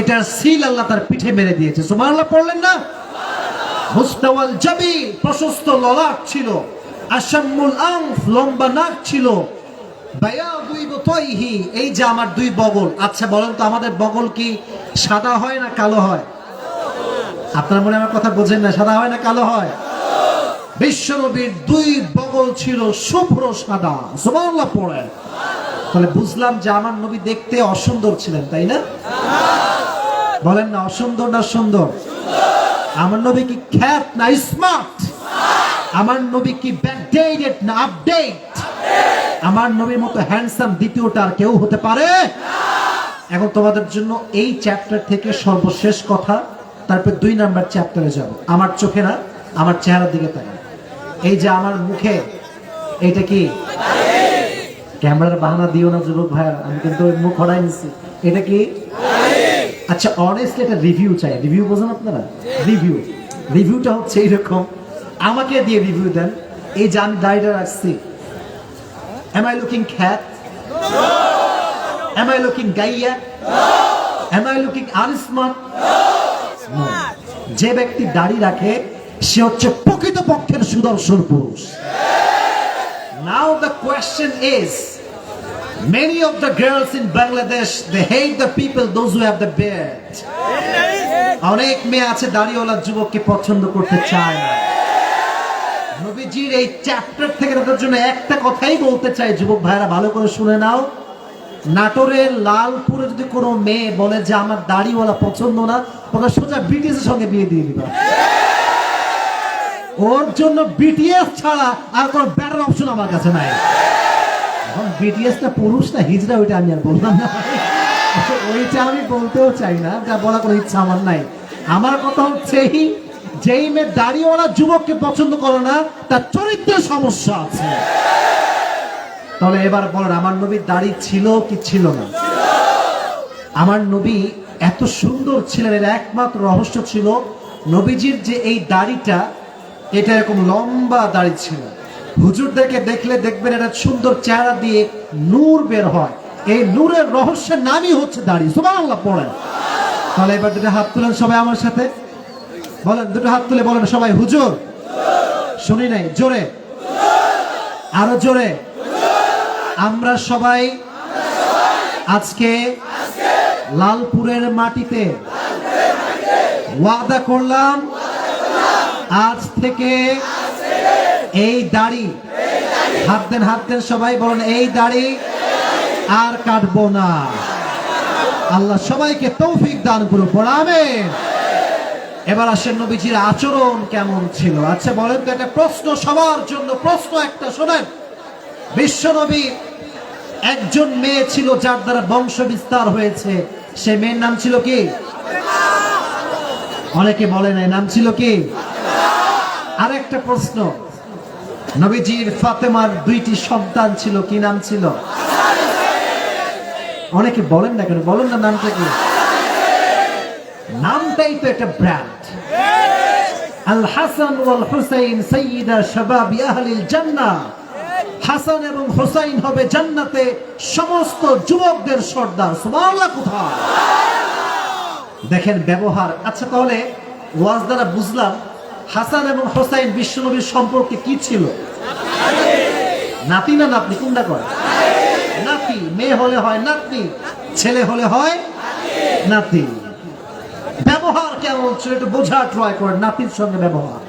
এটার সিল আল্লাহ তার পিঠে মেরে দিয়েছে। সুবহানাল্লাহ, পড়লেন না? মুস্তাওয়াল জাবিল প্রশস্ত ললাট ছিল। আসাম্মুল আনফ, লম্বা নাক ছিল। এই যে আমার দুই বগল। আচ্ছা বলেন তো আমাদের বগল কি সাদা হয় না কালো হয়? আপনার মনে আমার কথা বোঝেন না, সাদা হয় না কালো হয়? বিশ্বনবীর দুই বগল ছিল শুভ্র সাদা। সুবহানাল্লাহ, পড়েন। তাহলে বুঝলাম যে আমার নবী দেখতে অসুন্দর ছিলেন, তাই না? বলেন না, অসুন্দর না সুন্দর? আমার নবী কি খ্যাত না স্মার্ট আমার নবী কি ব্যাকডেটেড না আপডেট আমার নবীর মতো হ্যান্ডসাম দ্বিতীয়টা আর কেউ হতে পারে? এখন তোমাদের জন্য এই চ্যাপ্টার থেকে সর্বশেষ কথা, তারপর দুই নাম্বার চ্যাপ্টারে যাব। আমার চোখে না, আমার চেহারার দিকে তাকান এই যে আমার মুখে, এইটা কি? ক্যামেরার বাহানা দিও না যুবক ভাইয়া আমি কিন্তু মুখ হরাই নিছি। এটা কি? আচ্ছা অনেস্টলি একটা রিভিউ চাই। রিভিউ বোঝেন আপনারা? রিভিউ রিভিউটা হচ্ছে এইরকম আমাকে দিয়ে রিভিউ দেন। এই যে আমি রাখছি এম আই লুকিং খ্যাত এম আই লুকিং গাইয়া এম আই লুকিং আনস্মার্ট যে ব্যক্তি দাড়ি রাখে সে হচ্ছে প্রকৃত পক্ষের সুদর্শন পুরুষ। Now the question is, many of the girls in Bangladesh, they hate the people, those who have the beard. অনেক মেয়ে আছে দাড়িওয়ালা যুবককে পছন্দ করতে চায় না। নবীজির এই চ্যাপ্টার থেকে তাদের জন্য একটা কথাই বলতে চাই যুবক ভাইরা ভালো করে শুনে নাও। নাটোরের লালপুরে যদি কোনো মেয়ে বলে যে আমার দাড়িওয়ালা পছন্দ না ওকে সোজা ব্রিটিশের সঙ্গে বিয়ে দিয়ে দিবা। ওর জন্য বিটিএস ছাড়া আর কোনো ব্যাটার অপশন আমার কাছে নাই। এখন বিটিএস না পুরুষ না হিজড়া, ওইটা আমি আর বললাম না। ওইটা আমি বলতেও চাই না, যা বলা কোনো ইচ্ছা আমার নাই। আমার কথা হচ্ছে যেই মেয়ে দাড়িওয়ালা যুবককে পছন্দ করে না, তার চরিত্রের সমস্যা আছে। তাহলে এবার বলেন, আমার নবীর দাড়ি ছিল কি ছিল না? আমার নবী এত সুন্দর ছিলেন, এর একমাত্র রহস্য ছিল, নবীজির যে এই দাড়িটা, এটা এরকম লম্বা দাড়ি ছিল। হুজুরদেরকে দেখলে দেখবেন এটা সুন্দর চেহারা দিয়ে নূর বের হয়। এই নূরের রহস্যের নামই হচ্ছে দাড়ি। সুবহানাল্লাহ, পড়েন। তাহলে এবার দুটো হাত তুলেন সবাই আমার সাথে। বলেন, দুটো হাত তুলে বলেন সবাই, হুজুর। শুনি নাই, জোরে। আরও জোরে। আমরা সবাই আজকে লালপুরের মাটিতে ওয়াদা করলাম আজ থেকে এই দাড়ি হাত দেন সবাই বলেন, এই দাড়ি আর কাটবো না। আল্লাহ সবাইকে তৌফিক দান করুন পড়াবেন এবার আসেন নবীজির আচরণ কেমন ছিল? আচ্ছা বলেন তো, একটা প্রশ্ন সবার জন্য, প্রশ্ন একটা, শোনেন। বিশ্ব নবী একজন মেয়ে ছিল যার দ্বারা বংশ বিস্তার হয়েছে। সে মেয়ের নাম ছিল কি? অনেকে বলে নাই নাম ছিল কি? আরেকটা প্রশ্ন, নবীজির ফাতেমার দুইটি সন্তান ছিল, কি নাম ছিল? অনেকে বলেন না কেন, বলেন না নামটা কি? নামটাই তো একটা ব্র্যান্ড আল হাসান ওয়াল হুসাইন সাইয়্যিদা শাবাবি আহলিল জান্নাহ। হাসান এবং হুসাইন হবে জান্নাতে সমস্ত যুবকদের সর্দার, সুবহানাল্লাহ কোথায়? দেখেন ব্যবহার। আচ্ছা তাহলে ওয়াজ দ্বারা বুঝলাম হাসান এবং হোসাইন বিশ্বনবীর সম্পর্কে কি ছিল? নাতি না নাতনি, কোনটা করে নাতি। মেয়ে হলে হয় নাতনি, ছেলে হলে হয় নাতি। ব্যবহার কেমন ছিল? একটু বোঝা ট্রাই করে নাতির সঙ্গে ব্যবহার।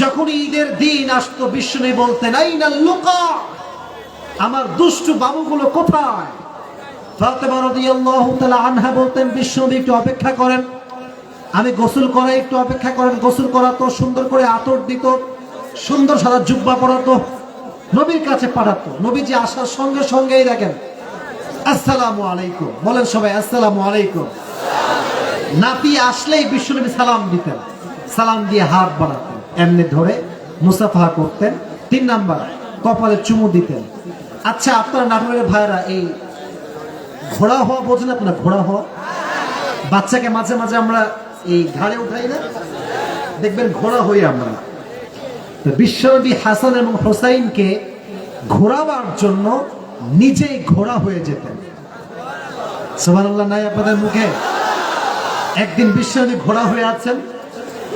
যখন ঈদের দিন আসতো বিষ্ণু বলতেন এই না লুকা, আমার দুষ্টু বাবুগুলো কোথায়? ফাতেমা রাদিয়াল্লাহু তাআলা আনহা বলতেন বিশ্বনবী একটু অপেক্ষা করেন। আমি গোসল করাই, একটু অপেক্ষা করেন। গোসল করাতো সুন্দর করে আতর দিত, সুন্দর সাদা জুব্বা পরাতো, নবীর কাছে পাঠাতো। নবীজি আসার সঙ্গে সঙ্গেই দেখেন, আসসালামু আলাইকুম। বলেন সবাই, আসসালামু আলাইকুম। নাতি আসলেই বিশ্বনবী সালাম দিতেন, সালাম দিয়ে হাত বাড়াতেন। এমনি ধরে মুসাফা করতেন। তিন নাম্বার, কপালে চুমু দিতেন। আচ্ছা আপনারা নাটোরের ভাইরা এই ঘোড়া হওয়া বোঝেন আপনারা ঘোড়া হওয়া। বাচ্চাকে মাঝে মাঝে আমরা এই ঘাড়ে উঠাই না। দেখবেন ঘোড়া হই আমরা। বিশ্বনবী হাসান এবং হোসাইনকে ঘোরাবার জন্য নিজেই ঘোড়া হয়ে যেতেন। সুবহানাল্লাহ, নাই আপনাদের মুখে? একদিন বিশ্বনবী ঘোড়া হয়ে আছেন।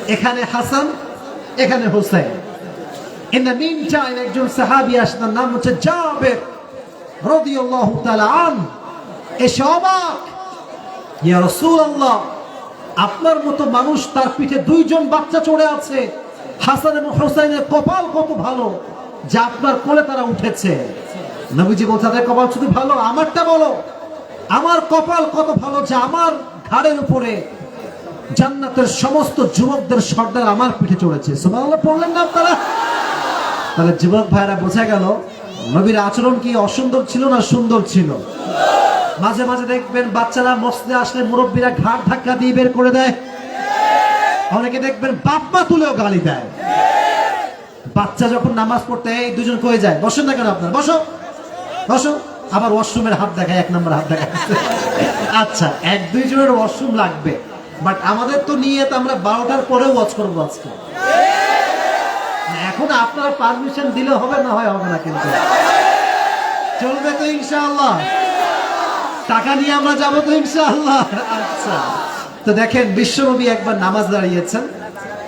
এখানে হাসান, এখানে Hossain in the meantime একজন সাহাবী আসেন নাম হচ্ছে জাবের। রাদিয়াল্লাহু তাআলা আন এসে অবাক ইয়া রাসূলুল্লাহ, আপনার মতো মানুষ তার পিঠে দুইজন বাচ্চা চড়ে আছে। হাসান এবং হোসেনের কপাল কত ভালো, যে আপনার কোলে তারা উঠেছে। নবীজি বলছে, তাদের কপাল শুধু ভালো, আমারটা বলো। আমার কপাল কত ভালো যে আমার ঘাড়ের উপরে জান্নাতের সমস্ত যুবকদের সর্দার আমার পিঠে চড়েছে। সুবহানাল্লাহ, পড়লেন না আপনারা? তাহলে যুবক ভাইরা বোঝা গেল, নবীর আচরণ কি অসুন্দর ছিল না সুন্দর ছিল? মাঝে মাঝে দেখবেন বাচ্চারা মসজিদে আসলে মুরব্বীরা ঘাট ধাক্কা দিয়ে বের করে দেয়। অনেকে দেখবেন বাপ্পা তুলেও গালি দেয়। বাচ্চা যখন নামাজ পড়তে এই দুজন কয়ে যায়? বসেন না কেন আপনার? বসো। বসো। আবার ওয়াশরুমের হাত দেখায়, এক নম্বর হাত দেখায়। আচ্ছা এক দুইজনের ওয়াশরুম লাগবে। বাট আমাদের তো নিয়ে আমরা বারোটার পরেও ওয়াচ করব আজকে। এখন আপনারা পারমিশন দিলে হবে না হয় হবে না কিন্তু। চলবে তো ইনশাআল্লাহ। টাকা নিয়ে আমরা যাব তো ইনশাআল্লাহ। আচ্ছা। তো দেখেন, বিশ্বনবী একবার নামাজ দাঁড়িয়েছেন।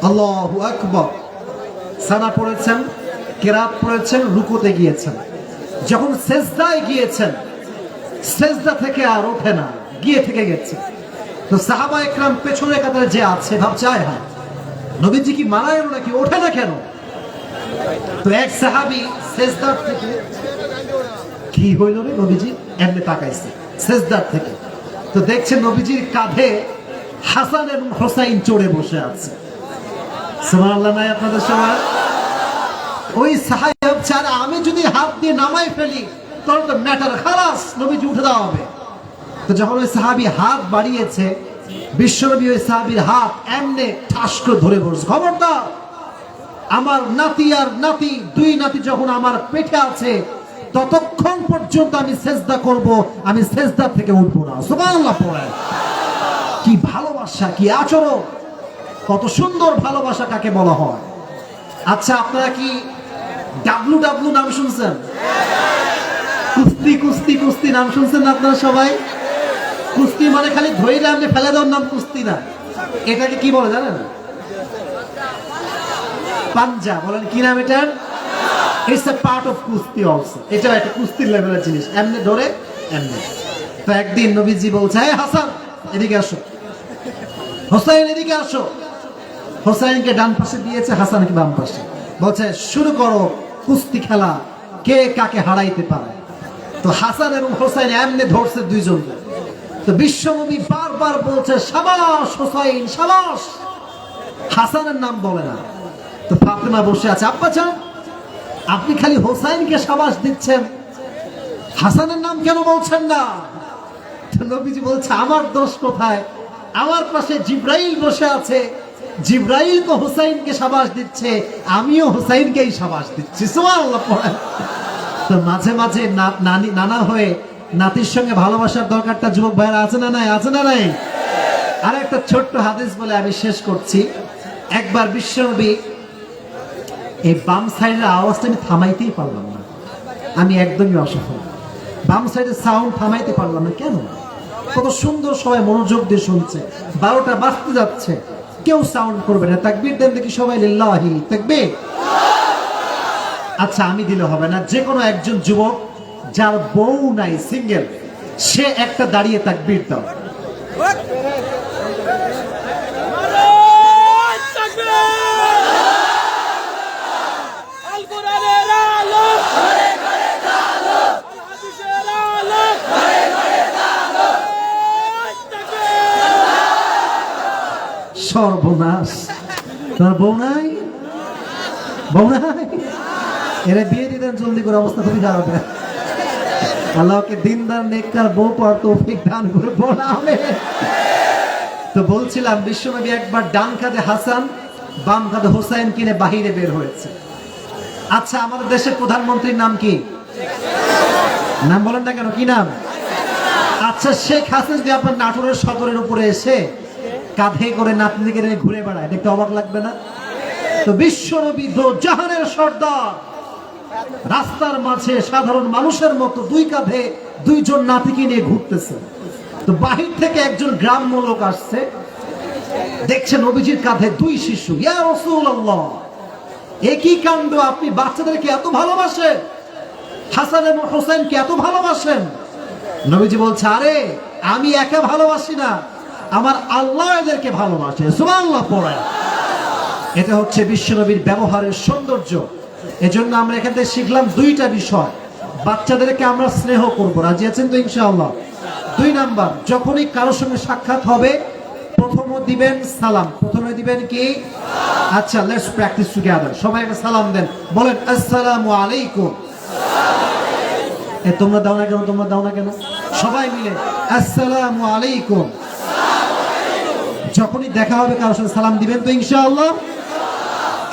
আল্লাহু আকবার। সানা পড়েছেন, কেরাত পড়েছেন, রুকুতে গিয়েছেন। যখন সেজদায় গিয়েছেন, সেজদা থেকে আর ওঠে না, গিয়ে থেকে গেছে। তো সাহাবা একরাম পেছনে কাতারে যে আছে, ভাবছে, আয় হ্যাঁ নবীজি কি মারা গেল নাকি? ওঠে না কেন? তো এক সাহাবি সেজদার থেকে কি হইল রে নবীজি? এমনি তাকাইছে। সেজদার থেকে। তো দেখছে নবীজির কাঁধে হাসান এবং হোসাইন চড়ে বসে আছে। নাই আপনাদের সবার? ওই সাহাব ছাড়া আমি যদি হাত দিয়ে নামাই ফেলি তো ম্যাটার খালাস, নবীজি উঠে দেওয়া হবে। তো যখন ওই সাহাবি হাত বাড়িয়েছে, বিশ্বনবী ওই সাহাবির হাত এমনে ঠাস করে ধরে বসছে। খবরদার, আমার নাতি আর নাতি, দুই নাতি যখন আমার পেটে আছে ততক্ষণ পর্যন্ত আমি সেজদা করব, আমি সেজদা থেকে উঠবো না। সুবহানাল্লাহ পড়ে কি ভালোবাসা, কি আচরণ। কত সুন্দর ভালোবাসা কাকে বলা হয়। আচ্ছা আপনারা কি ডাব্লু ডাব্লু নাম শুনছেন? কুস্তি কুস্তি কুস্তি নাম শুনছেন না আপনারা সবাই? কুস্তি মানে খালি ধৈর্য আপনি ফেলে দেওয়ার নাম কুস্তি না। এটাকে কি বলে জানেন? পাঞ্জা, বলেন কি নাম এটার? ইটস এ পার্ট অফ কুস্তি অলসো এটা একটা কুস্তির লেভেলের জিনিস। এমনি ধরে, এমনি। তো একদিন নবীজি বলছে হ্যাঁ হাসান, এদিকে আসো। হোসাইন, এদিকে আসো। হোসাইনকে ডান পাশে দিয়েছে, হাসানকে বাম পাশে। বলছে, শুরু করো কুস্তি খেলা। কে কাকে হারাইতে পারে? তো হাসান এবং হোসাইন এমনি ধরছে দুইজন তো বিশ্বনবী বারবার বলছে, সাবাস, হোসাইন, সাবাস! হাসানের নাম বলে না। তো ফাতেমা বসে আছে, আব্বা চান আপনি খালি হোসাইনকে সাবাস দিচ্ছেন। হাসানের নাম কেন বলছেন না? নবীজি বলছে, আমার দোষ কোথায়? আমার পাশে জিব্রাইল বসে আছে। জিব্রাইল তো হোসাইনকে সাবাস দিচ্ছে, আমিও হোসাইনকেই সাবাস দিচ্ছি। তো মাঝে মাঝে নানি নানা হয়ে নাতির সঙ্গে ভালোবাসার দরকারটা যুবক ভাইরা আছে না নাই? আছে না নাই? আর একটা ছোট্ট হাদিস বলে আমি শেষ করছি। একবার বিশ্বনবী এই বাম সাইডের আওয়াজটা আমি থামাইতেই পারলাম না। আমি একদমই অসফল। বাম সাইডের সাউন্ড থামাইতে পারলাম না। কেন? কত সুন্দর সবাই মনোযোগ দিয়ে শুনছে। বারোটা বাঁচতে যাচ্ছে। কেউ সাউন্ড করবে না। তাকবির দেন দেখি সবাই, লিল্লাহি তাকবীর? আচ্ছা আমি দিলে হবে না। যে কোনো একজন যুবক যার বউ নাই সিঙ্গেল সে একটা দাঁড়িয়ে তাকবির দাও আল কোরআনের আলো ঘরে ঘরে আলো আল হাদিসের আলো ঘরে ঘরে আলো সর্বনাশ তোমার বউ নাই? বউ নাই? এরা বিয়ে দিতেন জলদি করে, অবস্থা খুবই খারাপ আল্লাহকে দিনদার নেককার বউ দান করে বলাবে তো বলছিলাম, বিশ্বনবী একবার ডান কাঁধে হাসান, বাম কাঁধে হোসাইন কিনে বাহিরে বের হয়েছে। আচ্ছা আমাদের দেশের প্রধানমন্ত্রীর নাম কি? নাম বলেন না কেন, কি নাম? আচ্ছা শেখ হাসিনা যদি আপনার নাটোরের সদরের উপরে এসে কাঁধে করে নাতনিকে নিয়ে ঘুরে বেড়ায়। দেখতে অবাক লাগবে না? তো বিশ্বনবী দো জাহানের সর্দার, রাস্তার মাঝে সাধারণ মানুষের মতো দুই কাঁধে দুইজন নাতিকে নিয়ে ঘুরতেছে। তো বাহির থেকে একজন গ্রাম্য লোক আসছে, দেখছে নবীজির কাঁধে দুই শিশু। ইয়া রাসূলুল্লাহ একই কাণ্ড? আপনি বাচ্চাদেরকে এত ভালোবাসেন? হাসান এবং হোসেনকে এত ভালোবাসেন? নবীজি বলছে, আরে, আমি একা ভালোবাসি না। আমার আল্লাহ এদেরকে ভালোবাসে। সুবহানাল্লাহ পড়ে এটা হচ্ছে বিশ্বনবীর ব্যবহারের সৌন্দর্য। এজন্য আমরা এখান থেকে শিখলাম দুইটা বিষয়। বাচ্চাদেরকে আমরা স্নেহ করব। রাজি আছেন তো ইনশাআল্লাহ? দুই নাম্বার, যখনই কারোর সঙ্গে সাক্ষাৎ হবে, প্রথম দিবেন সালাম। প্রথমে দিবেন কি? আচ্ছা লেটস প্র্যাকটিস টুগেদার সবাই একটা সালাম দেন। বলেন, আসসালামু আলাইকুম। এ, তোমরা দাও না কেন? তোমরা দাও না কেন? সবাই মিলে, আসসালামু আলাইকুম। যখনই দেখা হবে কারোর সঙ্গে সালাম দিবেন তো ইনশাআল্লাহ।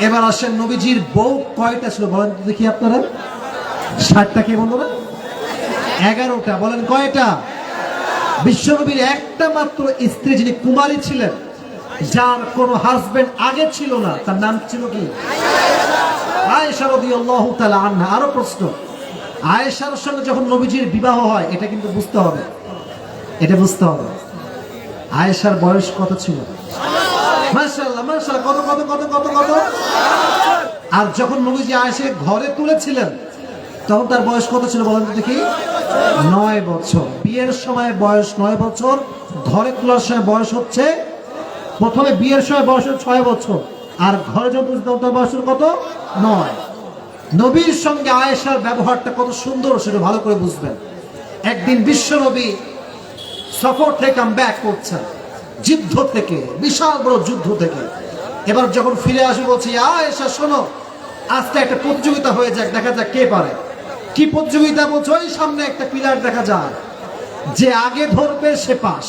এবার আসেন নবীজির বউ, কয়টা ছিল বলেন তো দেখি আপনারা। ষাটটা কে বলব না? এগারোটা, বলেন কয়টা? বিশ্বনবীর একটা মাত্র স্ত্রী যিনি কুমারী ছিলেন, যার কোনো হাজবেন্ড আগে ছিল না, তার নাম ছিল কি? আরও প্রশ্ন, আয়েশার সঙ্গে যখন নবীজির বিবাহ হয়, এটা কিন্তু বুঝতে হবে। এটা বুঝতে হবে। আয়েশার বয়স কত ছিল? কত কত কত কত কত? আর যখন নবীজি আয়েশে ঘরে তুলেছিলেন, তখন তার বয়স কত ছিল বলেন তো দেখি? নয় বছর। বিয়ের সময় বয়স নয় বছর, ঘরে তোলার সময় বয়স হচ্ছে, প্রথমে বিয়ের সময় বয়স ছয় বছর, আর ঘরে যখন তার কত? নয়। নবীর সঙ্গে আয়েশার ব্যবহারটা কত সুন্দর, সেটা ভালো করে বুঝবেন। একদিন বিশ্ব নবী সফর থেকে কাম ব্যাক করছেন যুদ্ধ থেকে, বিশাল বড় যুদ্ধ থেকে। এবার যখন ফিরে আসে বলছি আয়েশা শোনো। আজকে একটা প্রতিযোগিতা হয়ে যাক, দেখা যাক কে পারে। কি প্রতিযোগিতা বলছো? ওই সামনে একটা পিলার দেখা যায়। যে আগে ধরবে, সে পাস।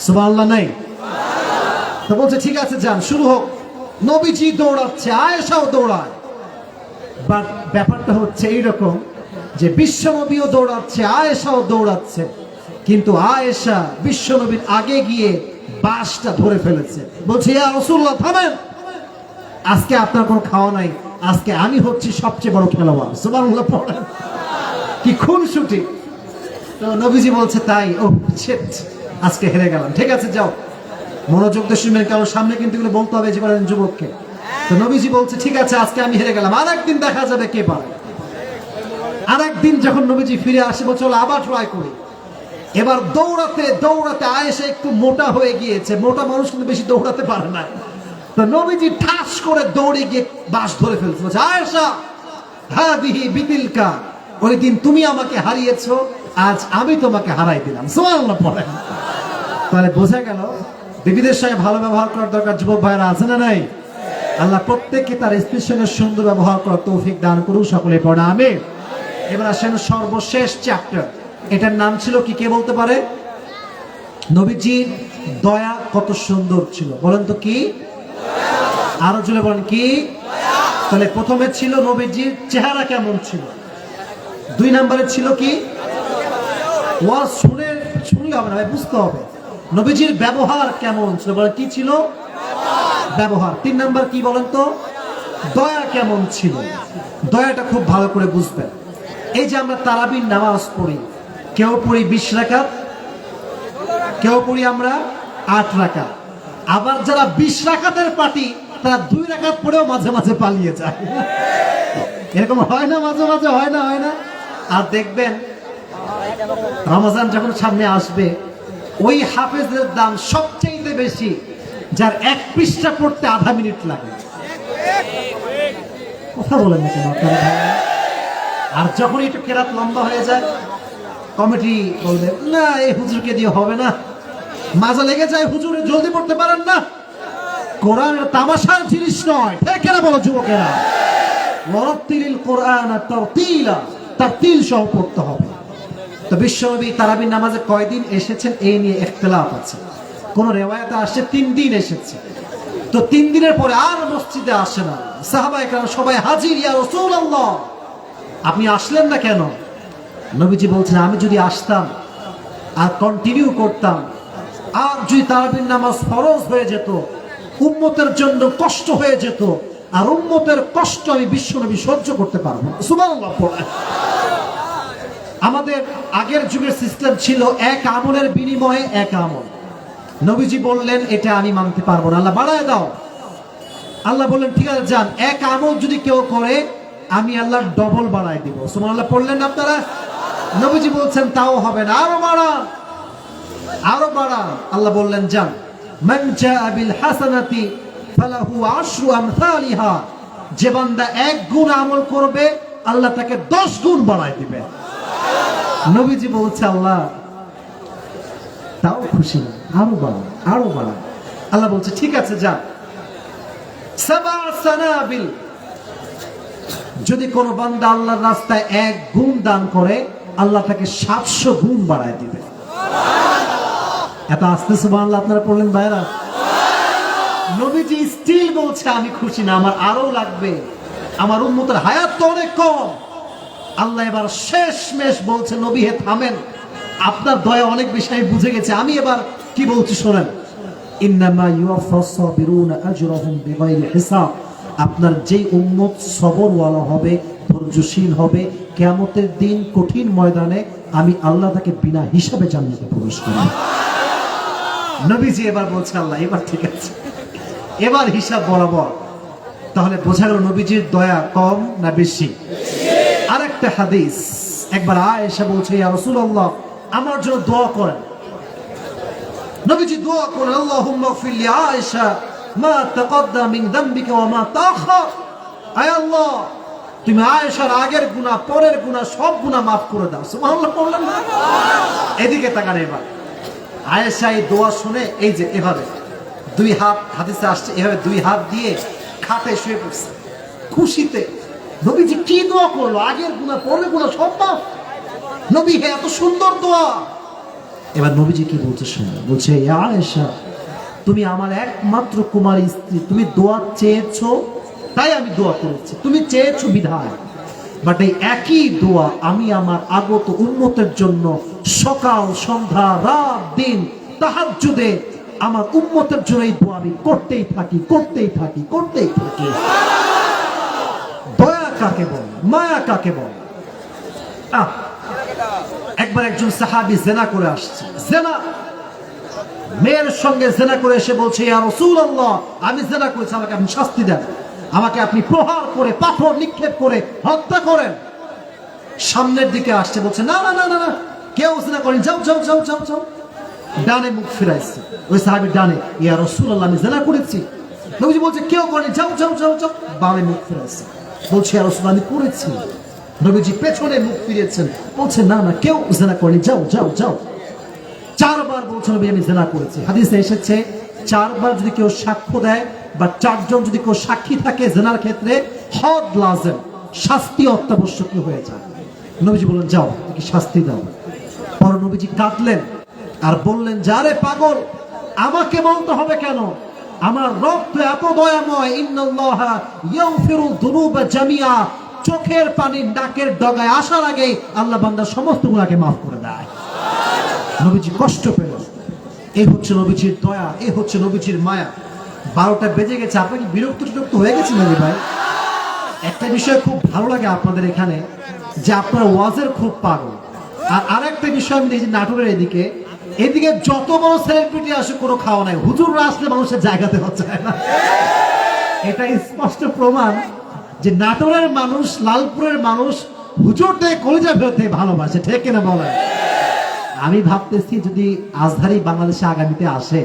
সুবহানাল্লাহ, নাই? তো বলছে, ঠিক আছে, যান, শুরু হোক। নবীজি দৌড়াচ্ছে, আয়েশাও দৌড়ায়। বাট ব্যাপারটা হচ্ছে এইরকম যে বিশ্বনবীও দৌড়াচ্ছে, আয়েশাও দৌড়াচ্ছে। কিন্তু আয়েশা বিশ্বনবীর আগে গিয়ে বাসটা ধরে ফেলেছে। বলছে থামেন। আজকে আপনার কোনো খাওয়া নাই। আজকে আমি হচ্ছি সবচেয়ে বড় খেলোয়াড়। পড়েন। কি খুন ছুটি তো নবীজি বলছে, তাই। ও আজকে হেরে গেলাম। ঠিক আছে, যাও। মনোযোগ শুনবেন, কারণ সামনে কিন্তু এগুলো বলতে হবে যে বলেন যুবককে। তো নবীজি বলছে, ঠিক আছে, আজকে আমি হেরে গেলাম। আর একদিন দেখা যাবে কে পারে। আর একদিন যখন নবীজি ফিরে আসে, বলছে আবার ট্রাই করি। এবার দৌড়াতে দৌড়াতে আয়েশা একটু মোটা হয়ে গিয়েছে। মোটা মানুষ কিন্তু বেশি দৌড়াতে পারে না। তো নবীজি ঠাস করে দৌড়ে গিয়ে বাস ধরে ফেলছে। আয়েশা হ্যাঁ দিহি বিতিলকা। ওই দিন তুমি আমাকে হারিয়েছো, আজ আমি তোমাকে হারাই দিলাম। সুবহানাল্লাহ পড়েন তাহলে বোঝা গেল, বিবিদের সঙ্গে ভালো ব্যবহার করার দরকার। যুবক ভাইরা আছে না নাই? আল্লাহ প্রত্যেককে তার স্ত্রীর সঙ্গে সুন্দর ব্যবহার করার তৌফিক দান করুন। সকলে পড়া আমি এবার আসেন সর্বশেষ চ্যাপ্টার এটার নাম ছিল কি, কে বলতে পারে? নবীজির দয়া কত সুন্দর ছিল। বলেন তো কি? আরও জুড়ে বলেন কি? তাহলে প্রথমে ছিল নবীজির চেহারা কেমন ছিল? দুই নম্বরে ছিল কি? ওয়াজ শুনে, শুনলে হবে না ভাই, বুঝতে হবে। নবীজির ব্যবহার কেমন ছিল? বলেন, কি ছিল? ব্যবহার। তিন নাম্বার কি বলেন তো? দয়া কেমন ছিল? দয়াটা খুব ভালো করে বুঝবেন। এই যে আমরা তারাবির নামাজ পড়ি কেউ পড়ি বিশ রাকাত কেউ পড়ি আমরা আট রাখা। আবার যারা বিশ রাকাতের পার্টি, তারা দুই রাকাত পড়েও মাঝে মাঝে পালিয়ে যায়। এরকম হয় না, মাঝে মাঝে হয় না হয় না। আর দেখবেন, রমজান যখন সামনে আসবে, ওই হাফেজের দাম সবচেয়ে বেশি, যার এক পৃষ্ঠা পড়তে আধা মিনিট লাগে। কথা বলেন কেন আর যখন একটু কেরাত লম্বা হয়ে যায় কমিটি বলবে, না, এই হুজুরকে দিয়ে হবে না। মাজা লেগে যায় হুজুরে, জলদি পড়তে পারেন না। কোরআন তামাশার জিনিস নয়। ঠিক না বলো, যুবকেরা? ওয়ারাত্তিলিল কোরআন তারতিলা, তারতিল সহ পড়তে হবে। তো বিশ্বনবী তারাবির নামাজে কয়দিন এসেছেন? এই নিয়ে ইখতিলাফ আছে। কোন রেওয়ায়তে আসছে তিন দিন এসেছে। তো তিন দিনের পরে আর মসজিদে আসে না। সাহাবা একরাম সবাই হাজির, ইয়া রাসূলুল্লাহ! আপনি আসলেন না কেন? নবীজি বলছেন, আমি যদি আসতাম আর কন্টিনিউ করতাম, আর যদি তারাবির নামাজ ফরজ হয়ে যেত, উম্মতের জন্য কষ্ট হয়ে যেত, আর উম্মতের কষ্ট আমি বিশ্বনবী সহ্য করতে পারব আমাদের আগের যুগের সিস্টেম ছিল এক আমলের বিনিময়ে এক আমল। নবীজি বললেন, এটা আমি মানতে পারব না। আল্লাহ বাড়ায় দাও। আল্লাহ বললেন, ঠিক আছে, যান। এক আমল যদি কেউ করে, আমি আল্লাহ ডবল বাড়ায় দিব। সুমান আল্লাহ পড়লেন আপনারা? নবীজি বলছেন, তাও হবে না। আরও বাড়া আরও বাড়া আল্লাহ বললেন, যান। মান জাআ বিল হাসানাতি ফালাহু আশরু আমসালিহা। যে বান্দা এক গুণ আমল করবে, আল্লাহ তাকে দশ গুণ বাড়ায় দিবে। নবীজি বলছে, আল্লাহ, তাও খুশি না। আরও বাড়ান আরও বাড়ান। আল্লাহ বলছে, ঠিক আছে যা যদি কোনো বান্দা আল্লাহর রাস্তায় এক গুণ দান করে আল্লাহ তাকে সাতশো গুণ বাড়ায় দিবে। এত আস্তে সুবহানাল্লাহ আপনারা পড়লেন ভাইরা নবীজি স্টিল বলছে, আমি খুশি না, আমার আরও লাগবে। আমার উন্মতের হায়াত তো অনেক কম। আল্লাহ এবার শেষ মেশ বলছে, নবী হে, থামেন। আপনার দয়া অনেক বেশি, আমি বুঝে গেছি। আমি এবার কি বলছি শোনেন। ইন্নামা ইউয়াফাস সাবিরুনা আজরাহুম বিগাইরি হিসাব। আপনার যেই উম্মত সবরওয়ালা হবে ধৈর্যশীল হবে। কিয়ামতের দিন কঠিন ময়দানে আমি আল্লাহ তাকে বিনা হিসাবে জান্নাতে প্রবেশ করব। নবীজি এবার বলছে, আল্লাহ, এবার ঠিক আছে। এবার হিসাব বরাবর। তাহলে বোঝা গেল নবীজির দয়া কম না বেশি? আরেকটা হাদিস, একবার আয়েশা বলছে, ইয়া রাসূলুল্লাহ, আমার জন্য দোয়া করেন। নবীজি দোয়া করেন, আল্লাহুম্মা গফির লি আয়েশা মা তাকাদ্দাম মিন যামবিকা ওয়া মা তাআখার আয় আল্লাহ তুমি আয়েশার আগের গুনাহ, পরের গুনাহ, সব গুনাহ মাফ করে দাও। বললেন না? এদিকে তাকান এবার। আয়েশা এই দোয়া শুনে, এই যে এভাবে দুই হাত হাদিসে আসছে, এভাবে দুই হাত দিয়ে খাটে শুয়ে পড়ছে। খুশিতে, নবীজি কি দোয়া করল? আগের গুণা পরের গুণা সব মাফ। নবী, হে, এত সুন্দর দোয়া। এবার নবীজি কি বলছে শুনে বলছে "ইয়া আয়েশা, তুমি আমার একমাত্র কুমারী স্ত্রী, তুমি দোয়া চেয়েছো তাই আমি দোয়া করেছি। তুমি চেয়েছো বিধায় বাট এই একই দোয়া আমি আমার আগত উন্মতের জন্য সকাল সন্ধ্যা রাত দিন তাহাজ্জুদে আমার উন্মতের জন্য এই দোয়া আমি করতেই থাকি করতেই থাকি করতেই থাকি। দয়া কাকে বল? মায়া কাকে বল? আহ, একবার একজন সাহাবি জেনা করে আসছে। জেনা মেয়ের সঙ্গে জেনা করে এসে বলছে আমি জেনা করেছি আমাকে আপনি শাস্তি দেন। আমাকে আপনি প্রহার করে, পাথর নিক্ষেপ করে হত্যা করেন। সামনের দিকে আসছে, বলছে, না না না না না, কেউ জেনা করেন। যাও যাও যাও যাও যাও। ডানে মুখ ফিরাইছে। ওই সাহাবি ডানে, ইয়া রাসূলুল্লাহ, আমি জেনা করেছি। নবীজি বলছে, কেউ করেনি। যাও যাও যাও যাও। বামে মুখ ফিরাইছে। বলছে, ইয়া রাসূলুল্লাহ, আমি করেছি। নবীজি পেছনে মুখ ফিরিয়েছেন। বলছে, না না, কেউ জেনা করেনি। যাও যাও যাও। চারবার বলছে, নবী, আমি জেনা করেছি। হাদিসে এসেছে, চারবার যদি কেউ সাক্ষ্য দেয় বা চারজন যদি কেউ সাক্ষী থাকে জেনার ক্ষেত্রে হদ লাজেম, শাস্তি অত্যাবশ্যকীয় হয়ে যায়। নবীজি বললেন, যাও কি শাস্তি দাও। পর নবীজি কাঁদলেন আর বললেন যারে পাগল, আমাকে বলতে হবে কেন? আমার রব তো এত দয়াময় চোখের পানি নাকের ডগায় আসার আগে আল্লাহ বান্দার সমস্ত গুনাহকে মাফ করে দেয়। নবীজি কষ্ট পেল এই হচ্ছে নবীজির দয়া এই হচ্ছে নবীজির মায়া। বারোটা বেজে গেছে আপনি কি বিরক্ত টিরক্ত হয়ে গেছেন নবী ভাই? একটা বিষয় খুব ভালো লাগে আপনাদের এখানে, যে আপনার ওয়াজের খুব পাগল। আর আরেকটা বিষয় আমি দেখছি নাটোরের এদিকে এদিকে যত বড় সেলিব্রিটি আসে কোনো খাওয়া নাই। হুজুররা আসলে মানুষের জায়গাতে হচ্ছে না। এটা স্পষ্ট প্রমাণ যে নাটোরের মানুষ, লালপুরের মানুষ হুজুরদের কলিজা ফেরতে ভালোবাসে, ঠিক কিনা বলেন? আমি ভাবতেছি যদি আজহারি বাংলাদেশে আগামীতে আসে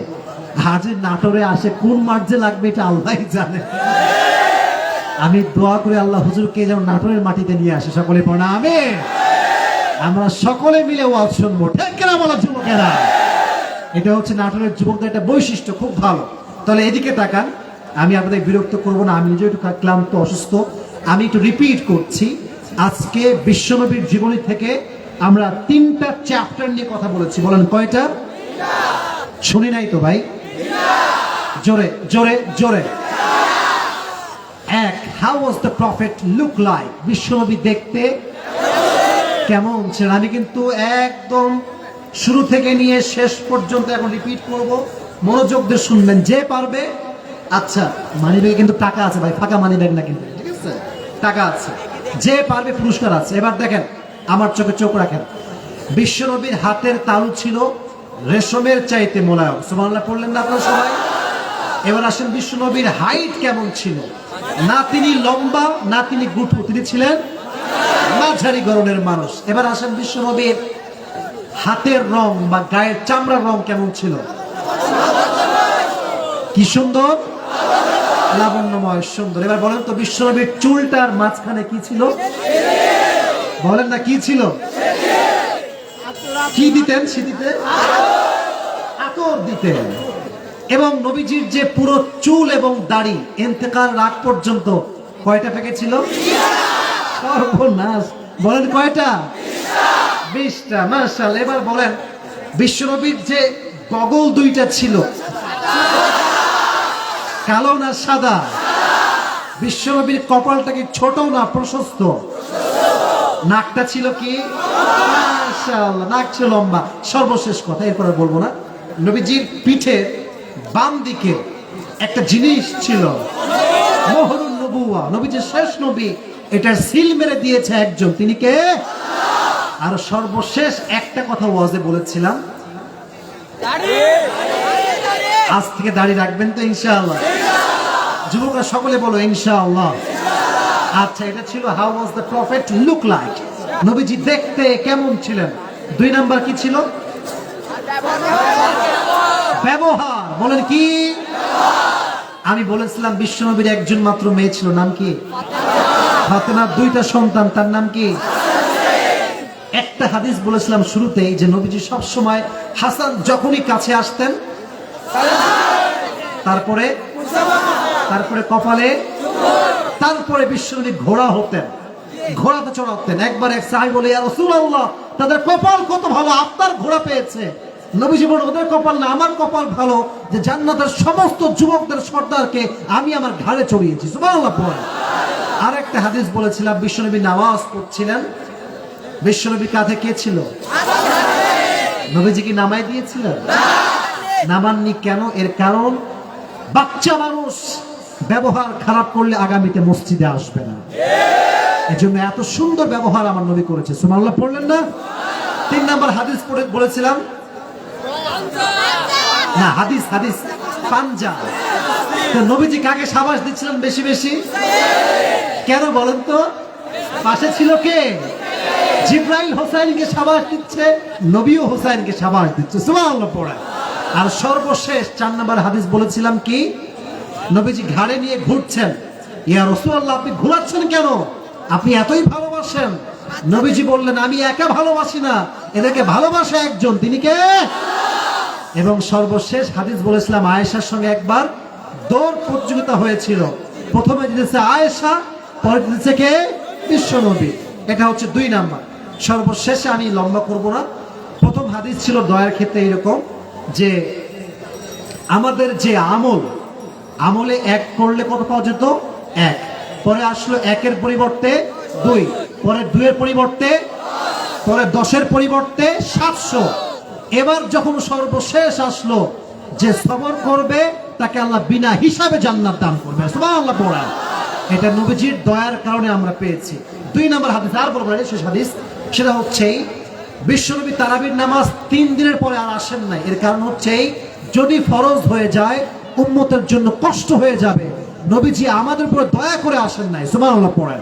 যদি নাটোরে আসে, কোন যে লাগবে এটা আল্লাহ জানে। আমি দোয়া করে আল্লাহ হুজুরকে যেন নাটোরের মাটিতে নিয়ে আসে, সকলে পড়া আমি আমরা সকলে মিলে ওয়াজ শুনব। ঠিক কেনা বলা যুবকেরা? এটা হচ্ছে নাটোরের যুবকদের একটা বৈশিষ্ট্য, খুব ভালো। তাহলে এদিকে তাকান, আমি আপনাদের বিরক্ত করব না, আমি নিজে একটু ক্লান্ত, অসুস্থ। আমি একটু রিপিট করছি, আজকে বিশ্বনবীর জীবনী থেকে আমরা তিনটা চ্যাপ্টার নিয়ে কথা বলেছি। বলেন কয়টা? শুনি নাই তো ভাই। জোরে জোরে জোরে। এক how was the prophet look like বিশ্বনবী দেখতে কেমন ছিলেন? আমি কিন্তু একদম শুরু থেকে নিয়ে শেষ পর্যন্ত এখন রিপিট করব। মনোযোগ দিয়ে শুনবেন, যে পারবে। আচ্ছা মানি ব্যাগে কিন্তু টাকা আছে ভাই, ফাঁকা মানি ব্যাগ না কিন্তু, ঠিক আছে? টাকা আছে। যে পারবে পুরস্কার আছে। এবার দেখেন, আমার চোখে চোখ রাখেন। বিশ্বনবীর হাতের তালু ছিল রেশমের চাইতে মোলায়ম। সুবহানাল্লাহ, পড়লেন না আপনারা সবাই? এবার আসেন বিশ্বনবীর হাইট কেমন ছিল? না তিনি লম্বা না তিনি গুটু তিনি ছিলেন মাঝারি গরনের মানুষ। এবার আসেন বিশ্বনবীর হাতের রং বা গায়ের চামড়ার রং কেমন ছিল? কি সুন্দর? লাবণ্যময়, সুন্দর। এবার বলেন তো বিশ্বনবীর চুলটার মাঝখানে কি ছিল? বলেন না, কি ছিল? কি দিতেন? আতর দিতেন? এবং নবীজির যে পুরো চুল এবং দাড়ি এন্তেকার রাগ পর্যন্ত কয়টা পেকেছিল? সর্বনাশ। বলেন কয়টা? বিশটা মার্শাল এবার বলেন বিশ্বনবীর যে বগল দুইটা ছিল কালো না সাদা? বিশ্বনবীর কপালটা কি ছোট না প্রশস্ত? নাকটা ছিল কি? মাশাআল্লাহ, নাক ছিল লম্বা সর্বশেষ কথা এরপরে বলব না। নবীজির পিঠে বাম দিকে একটা জিনিস ছিল মোহরুন নবুয়া। নবীজির শেষ নবী এটার সিল মেরে দিয়েছে একজন। তিনি কে? আর সর্বশেষ একটা কথা ওয়াজে বলেছিলাম। আজ থেকে দাড়ি রাখবেন তো ইনশাআল্লাহ। যুবকরা সকলে বলো ইনশাআল্লাহ। আচ্ছা এটা ছিল how was the prophet look like নবীজি দেখতে কেমন ছিলেন? দুই নাম্বার কি ছিল? ব্যবহার। বলেন কি? আমি বলেছিলাম বিশ্বনবীর একজন মাত্র মেয়ে ছিল, নাম কি? ফাতেমার দুইটা সন্তান, তার নাম কি? একটা হাদিস বলেছিলাম শুরুতেই যে নবীজি সব সময় হাসান যখনই কাছে আসতেন, তারপরে তারপরে কপালে, তারপরে বিশ্বনবী ঘোড়া হতেন। ঘোড়াতে চড়াতেন একবার এক সাহেব বলে, ইয়া রাসূলুল্লাহ, তাদের কপাল কত ভালো, আপনার ঘোড়া পেয়েছে। নবীজি বলেন ওদের কপাল না, আমার কপাল ভালো, যে জান্নাতের সমস্ত যুবকদের সর্দারকে আমি আমার ঘাড়ে চড়িয়েছি। সুবহানাল্লাহ পড়ে আরেকটা হাদিস বলেছিলাম, বিশ্বনবী নামাজ পড়ছিলেন। বিশ্বনবী কাঁধে কে ছিল? নবীজি কি নামাই দিয়েছিলেন? নামাননি কেন? এর কারণ, বাচ্চা মানুষ ব্যবহার খারাপ করলে আগামীতে মসজিদে আসবে না। এই জন্য এত সুন্দর ব্যবহার আমার নবী করেছে। সুমাল্লাহ পড়লেন না? তিন নাম্বার হাদিস পড়ে বলেছিলাম। না, হাদিস হাদিস। পাঞ্জা। নবীজি কাকে সাবাস দিচ্ছিলেন বেশি বেশি? কেন বলেন তো? পাশে ছিল কে? জিব্রাইল হোসাইনকে সাবাস দিচ্ছে, নবীও হোসাইনকে সাবাস দিচ্ছে। সুবহানাল্লাহ পড়ে আর সর্বশেষ চার নাম্বার হাদিস বলেছিলাম কি? নবীজি ঘাড়ে নিয়ে ঘুরছেন। ইয়া রাসূলুল্লাহ, আপনি ঘোরাচ্ছেন কেন? আপনি এতই ভালোবাসেন। নবীজি বললেন, আমি একা ভালোবাসি না, এদেরকে ভালোবাসে একজন। তিনি কে? এবং সর্বশেষ হাদিস বলেছিলাম আয়েশার সঙ্গে একবার দৌড় প্রতিযোগিতা হয়েছিল। প্রথমে জিতেছে আয়েশা, পরে জিতেছে কে? বিশ্বনবী এটা হচ্ছে দুই নাম্বার। সর্বশেষে আমি লম্বা করব না। প্রথম হাদিস ছিল দয়ার ক্ষেত্রে এরকম যে আমাদের যে আমল, আমলে এক করলে কত পাওয়া যেত? এক। পরে আসলো একের পরিবর্তে দুই, পরে দুইয়ের পরিবর্তে, পরে দশের পরিবর্তে সাতশো। এবার যখন সর্বশেষ আসলো যে সবর করবে, তাকে আল্লাহ বিনা হিসাবে জান্নাত দান করবে। সুবহানাল্লাহ পড়া। এটা নবীজির দয়ার কারণে আমরা পেয়েছি। দুই নম্বর হাদিস, আর বলব শেষ হাদিস, সেটা হচ্ছেই বিশ্বনবী তারাবির নামাজ তিন দিনের পরে আর আসেন নাই। এর কারণ হচ্ছেই যদি ফরজ হয়ে যায়, উম্মতের জন্য কষ্ট হয়ে যাবে নবীজি আমাদের উপর দয়া করে আসেন নাই, সুবহানাল্লাহ পড়েন।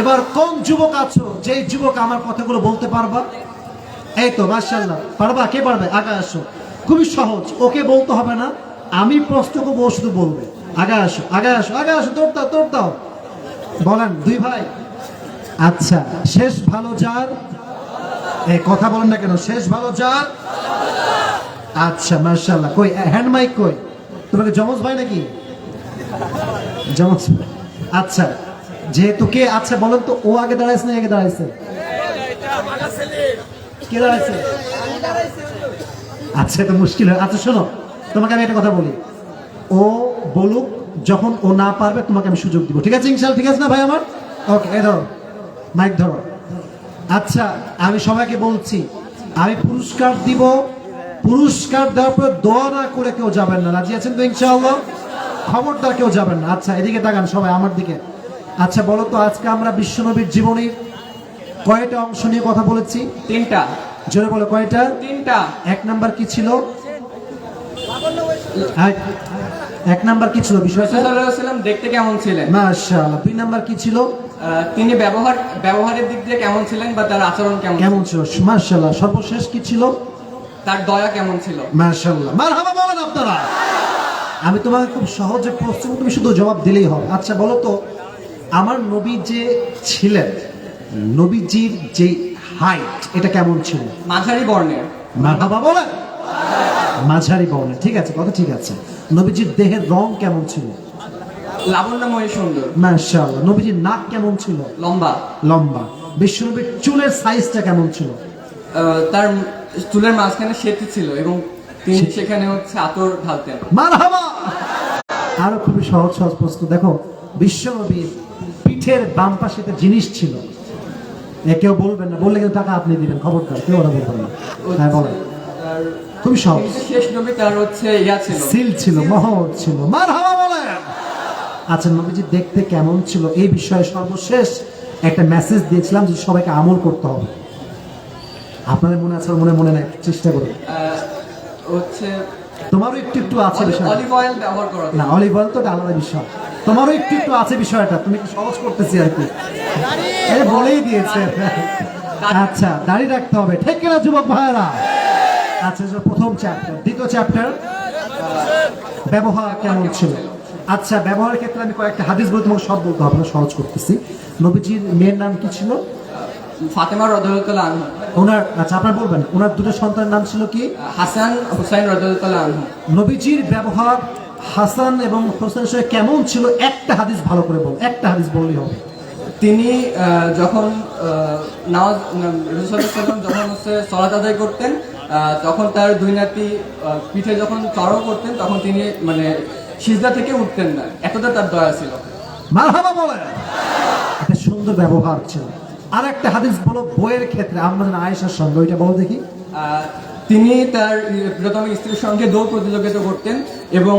এবার কোন যুবক আছো, যেই যুবক আমার কথাগুলো বলতে পারবা? এই তো, মাশাআল্লাহ। পারবা? কে পারবে? আগে আসো। খুবই সহজ, ওকে বলতে হবে না, আমি প্রশ্ন করব, ও শুধু বলবে। আগে আসো আগে আসো আগে আসো তোর দাও তোর দাও। বলেন, দুই ভাই। আচ্ছা শেষ ভালো যার? এই কথা বলেন না কেন, শেষ ভালো যার? আচ্ছা মার্শাল্লাহ কই, হ্যান্ড মাইক কই? তোমাকে জমজ ভাই নাকি? জমজ আচ্ছা যেহেতু কে আচ্ছা বলেন তো, ও আগে দাঁড়াইছে না আগে দাঁড়াইছে? কে দাঁড়াইছে? আচ্ছা এটা মুশকিল হয়। আচ্ছা শোনো, তোমাকে আমি একটা কথা বলি। ও বলুক, যখন ও না পারবে, তোমাকে আমি সুযোগ দিব। ঠিক আছে, ইনশাল, ঠিক আছে না ভাই আমার? ওকে এই ধরো মাইক ধরো। আচ্ছা আমি সবাইকে বলছি, আমি পুরস্কার দিব, পুরস্কার দেওয়ার পর দোয়া না করে কেউ যাবেন না। রাজি আছেন তো, ইনশাআল্লাহ? খবরদার কেউ যাবেন না। আচ্ছা এদিকে তাকান সবাই আমার দিকে। আচ্ছা বলো তো আজকে আমরা বিশ্বনবীর জীবনীর কয়টা অংশ নিয়ে কথা বলেছি? তিনটা। জোরে বলো কয়টা? তিনটা। এক নাম্বার কি ছিল? এক- এক নাম্বার কি ছিল রসুল্লাহাম দেখতে কেমন ছিলেন? মাশাআল্লাহ দুই নাম্বার কি ছিল? তিনি ব্যবহার ব্যবহারের দিক দিয়ে কেমন ছিলেন বা তার আচরণ কেমন কেমন ছিল? মাশাআল্লাহ সর্বশেষ কি ছিল? তার দয়া কেমন ছিল? মাশাআল্লাহ। মারহাবা বলেন আপনারা। আমি তোমাকে খুব সহজে প্রশ্ন তুমি শুধু জবাব দিলেই হবে। আচ্ছা বলো তো আমার নবী যে ছিলেন নবীজির যে হাইট এটা কেমন ছিল? মাঝারি বর্ণের। মারহাবা বলেন মাঝারি বর্ণে ঠিক আছে কথা ঠিক আছে। নবীজির দেহের রং কেমন ছিল? লাবণ্যময় সুন্দর। মাশাআল্লাহ নবীজির নাক কেমন ছিল? লম্বা। লম্বা। বিশ্বনবীর চুলের সাইজটা কেমন ছিল? তার চুলের মাঝখানে সেতু ছিল এবং সেখানে হচ্ছে আতর ঢালতেন মারহাবা! আরও খুবই সহজ সহজ প্রশ্ন। দেখো বিশ্বনবীর পিঠের বাম পাশে একটা জিনিস ছিল। কেউ বলবেন না বললে কিন্তু টাকা আপনি দিবেন খবরদার কেউ ওরা বলবেন না। হ্যাঁ বলেন। খুবই সহজ। শেষ নবী তার হচ্ছে ইয়া ছিল। সিল ছিল মহর ছিল। মারহাবা বলেন! আচ্ছা নবীজি দেখতে কেমন ছিল? এই বিষয়ে সর্বশেষ একটা মেসেজ দিয়েছিলাম যে সবাইকে আমল করতে হবে। আপনাদের মনে আছে মনে মনে নাই চেষ্টা করুন। হচ্ছে তোমারও একটু একটু আছে বিষয় অলিভ অয়েল ব্যবহার করা। না অলিভ অয়েল তো আলাদা বিষয়। তোমারও একটু একটু আছে বিষয়টা তুমি কি সহজ করতেছি আর কি। বলেই দিয়েছে। আচ্ছা দাড়ি রাখতে হবে। ঠিক কিনা যুবক ভাইয়েরা। আচ্ছা প্রথম চ্যাপ্টার দ্বিতীয় চ্যাপ্টার ব্যবহার কেমন ছিল? আচ্ছা ব্যবহারের ক্ষেত্রে আমি কয়েকটা হাদিস বলে তোমাকে সব বলতে হবে না সহজ করতেছি। নবীজির মেয়ের নাম কি ছিল? ফাতেমা রদুল্লাহ আনহু। ওনার আচ্ছা আপনার বলবেন ওনার দুটো সন্তানের নাম ছিল কি? হাসান হুসাইন রদুল্লাহ আনহু। নবীজির ব্যবহার হাসান এবং হোসেনের সঙ্গে কেমন ছিল? একটা হাদিস ভালো করে বল একটা হাদিস বললেই হবে। তিনি যখন নামাজ যখন হচ্ছে সলাত আদায় করতেন আহ, তখন তার দুই নাতি পিঠে যখন চড়াও করতেন তখন তিনি মানে সিজদা থেকে উঠতেন না। এতটা তার দয়া ছিল। মারহাবা বলে একটা সুন্দর ব্যবহার ছিল। আর একটা হাদিস বলো বইয়ের ক্ষেত্রে আমাদের আয়েশার সঙ্গে ওইটা বলো দেখি। তিনি তার প্রিয়তম স্ত্রীর সঙ্গে দৌড় প্রতিযোগিতা করতেন এবং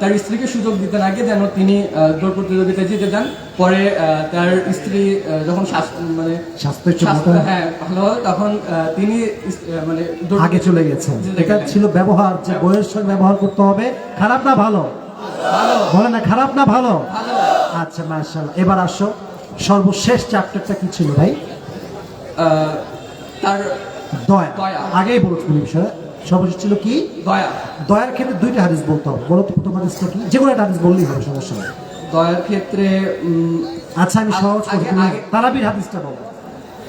তার স্ত্রীকে সুযোগ দিতেন আগে যেন তিনি দৌড় প্রতিযোগিতায় জিতে যান। পরে তার স্ত্রী যখন স্বাস্থ্য মানে স্বাস্থ্য স্বাস্থ্য হ্যাঁ ভালো তখন তিনি মানে আগে চলে গেছে জিতে এটা ছিল ব্যবহার যে বইয়ের সঙ্গে ব্যবহার করতে হবে। খারাপ না ভালো? ভালো। বলে না খারাপ না ভালো? আচ্ছা মার্শাল এবার আসো। সর্বশেষ চ্যাপ্টারটা কি ছিল ভাই? তার দয়া। দয়া। আগেই বলো তুমি বিষয়ে। সর্বশেষ ছিল কি? দয়া। দয়ার ক্ষেত্রে দুইটা হাদিস বলতে হবে। বলো তো প্রথম হাদিসটা কি? যে কোনো একটা হাদিস বললেই হবে সমস্যা নেই। দয়ার ক্ষেত্রে আচ্ছা আমি সহজ তারাবির হাদিসটা বলো।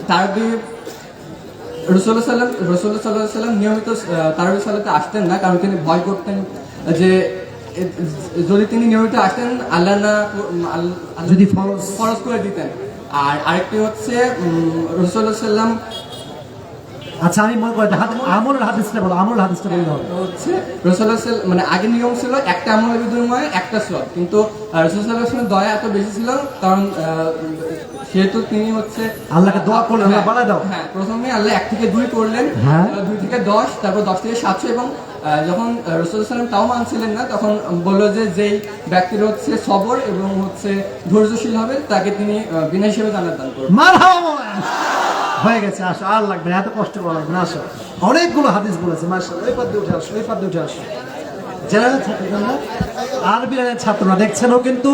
তারাবি রসুল্লাহ সাল্লাম রসুল্লাহ সাল্লাহ সাল্লাম নিয়মিত তারাবি সাল্লাতে আসতেন না কারণ তিনি ভয় করতেন যে যদি তিনি নিয়মিত আসতেন আল্লাহ না যদি ফরজ- ফরজ করে দিতেন আর আরেকটি হচ্ছে রসুল্লাহ সাল্লাম আচ্ছা আমি মনে করি আমলের হাদিসটা বলো আমলের হাদিসটা বলতে হবে হচ্ছে রসুল্লাহ সাল- মানে আগে নিয়ম ছিল একটা আমল বিনিময়ে একটা স্লট কিন্তু রসুল্লাহ দয়া এত বেশি ছিল কারণ সেহেতু তিনি হচ্ছে আল্লাহকে দোয়া করলেন, আল্লাহ হ্যাঁ, দাও। হ্যাঁ প্রথমে আল্লাহ এক থেকে দুই করলেন হ্যাঁ। দুই থেকে দশ তারপর দশ থেকে সাতশো এবং যখন রসুল সালাম তাও মানছিলেন না, তখন বলল যে যেই ব্যক্তির হচ্ছে সবর এবং হচ্ছে ধৈর্যশীল হবে, তাকে তিনি বিনা হিসেবে দান করবেন। হয়ে গেছে, আসো, আর লাগবে এত কষ্ট করা লাগবে না, আসো। অনেকগুলো হাদিস বলেছে আসো জেনারেল ছাত্র না আরবি লাইনের দেখছেন ও কিন্তু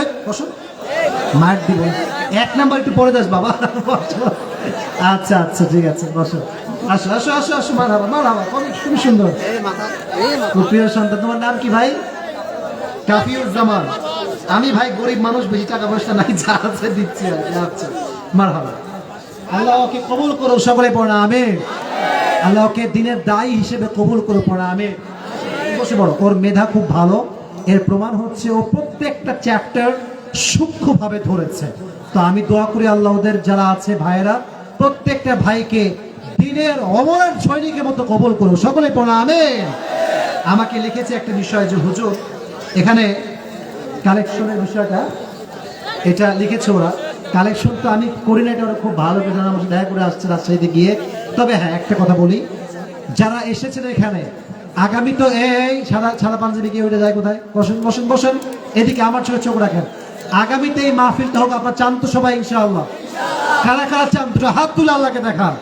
এক মার দিব। এক নাম্বার একটু পরে যাস, বাবা। আচ্ছা আচ্ছা ঠিক আছে, বসো। আসো আসো আসো আসো মার হাবা মার হাবা খুবই সুন্দর। প্রিয় সন্তান তোমার নাম কি ভাই? কাফিউজ্জামান। আমি ভাই গরিব মানুষ বেশি টাকা পয়সা নাই যা আছে দিচ্ছি। আচ্ছা মার হাবা আল্লাহ ওকে কবুল করো সকলে পড়া আমি আল্লাহ ওকে দিনের দায়ী হিসেবে কবুল করো পড়া আমি বসে পড়ো ওর মেধা খুব ভালো। এর প্রমাণ হচ্ছে ও প্রত্যেকটা চ্যাপ্টার সূক্ষ্মভাবে ধরেছে। তো আমি দোয়া করি আল্লাহদের যারা আছে ভাইয়েরা প্রত্যেকটা ভাইকে দিনের অমরের সৈনিকের মতো কবল করো। সকলে প্রণামে আমাকে লিখেছে একটা বিষয় যে, হুজুর, এখানে কালেকশনের বিষয়টা, এটা লিখেছে ওরা। কালেকশন তো আমি করি না, এটা ওরা খুব ভালো করে আমার দেখা করে আসছে রাজশাহীতে গিয়ে। তবে হ্যাঁ একটা কথা বলি, যারা এসেছেন এখানে, আগামী তো এই সাদা সাদা পাঞ্জাবি গিয়ে উঠে যায় কোথায়? বসেন বসেন বসেন। এদিকে আমার চোখে চোখ রাখেন। আগামীতে এই মাহফিলটা হোক, আপনার চান তো সবাই, ইনশাআল্লাহ। কারা কারা চান? দুটো হাত তুলে আল্লাহকে দেখান।